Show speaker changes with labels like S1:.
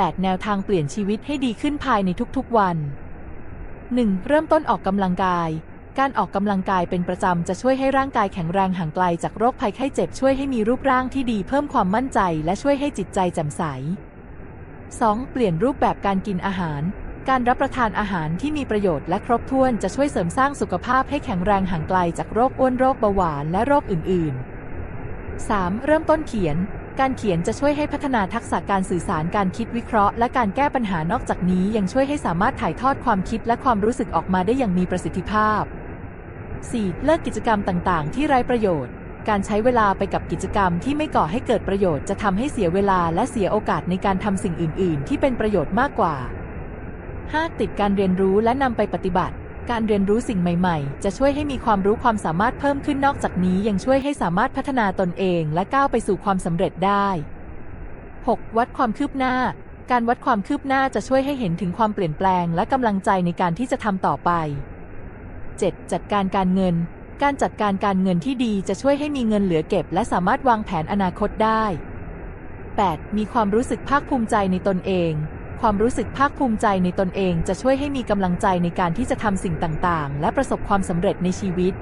S1: 8 แนวทางเปลี่ยนชีวิตให้ดีขึ้นภายในทุกๆวัน 1. เริ่มต้นออกกำลังกาย การออกกำลังกายเป็นประจำจะช่วยให้ร่างกายแข็งแรงห่างไกลจากโรคภัยไข้เจ็บช่วยให้มีรูปร่างที่ดีเพิ่มความมั่นใจและช่วยให้จิตใจแจ่มใส 2. เปลี่ยนรูปแบบการกินอาหาร การรับประทานอาหารที่มีประโยชน์และครบถ้วนจะช่วยเสริมสร้างสุขภาพให้แข็งแรงห่างไกลจากโรคอ้วนโรคเบาหวานและโรคอื่นๆ 3. เริ่มต้นเขียน การเขียนจะช่วยให้พัฒนาทักษะการสื่อสารการคิดวิเคราะห์ และการแก้ปัญหานอกจากนี้ยังช่วยให้สามารถถ่ายทอดความคิดและความรู้สึกออกมาได้อย่างมีประสิทธิภาพ 4. เลิกกิจกรรมต่างๆ ที่ไร้ประโยชน์ การใช้เวลาไปกับกิจกรรมที่ไม่ก่อให้เกิดประโยชน์จะทำให้เสียเวลาและเสียโอกาสในการทำสิ่งอื่น ๆ ที่เป็นประโยชน์มากกว่า 5. ติดการเรียนรู้และนำไปปฏิบัติ การเรียนรู้สิ่งใหม่ๆ จะช่วยให้มีความรู้ความสามารถเพิ่มขึ้นนอกจากนี้ยังช่วยให้สามารถพัฒนาตนเองและก้าวไปสู่ความสำเร็จได้ 6. วัดความคืบหน้า การวัดความคืบหน้าจะช่วยให้เห็นถึงความเปลี่ยนแปลง และกำลังใจในการที่จะทำต่อไป 7. จัดการการเงิน การจัดการการเงินที่ดีจะช่วยให้มีเงินเหลือเก็บ และสามารถวางแผนอนาคตได้ 8. มีความรู้สึกภาคภูมิใจในตนเอง ความรู้สึกภาคภูมิใจในตนเองจะช่วยให้มีกำลังใจในการที่จะทำสิ่งต่างๆ และประสบความสำเร็จในชีวิต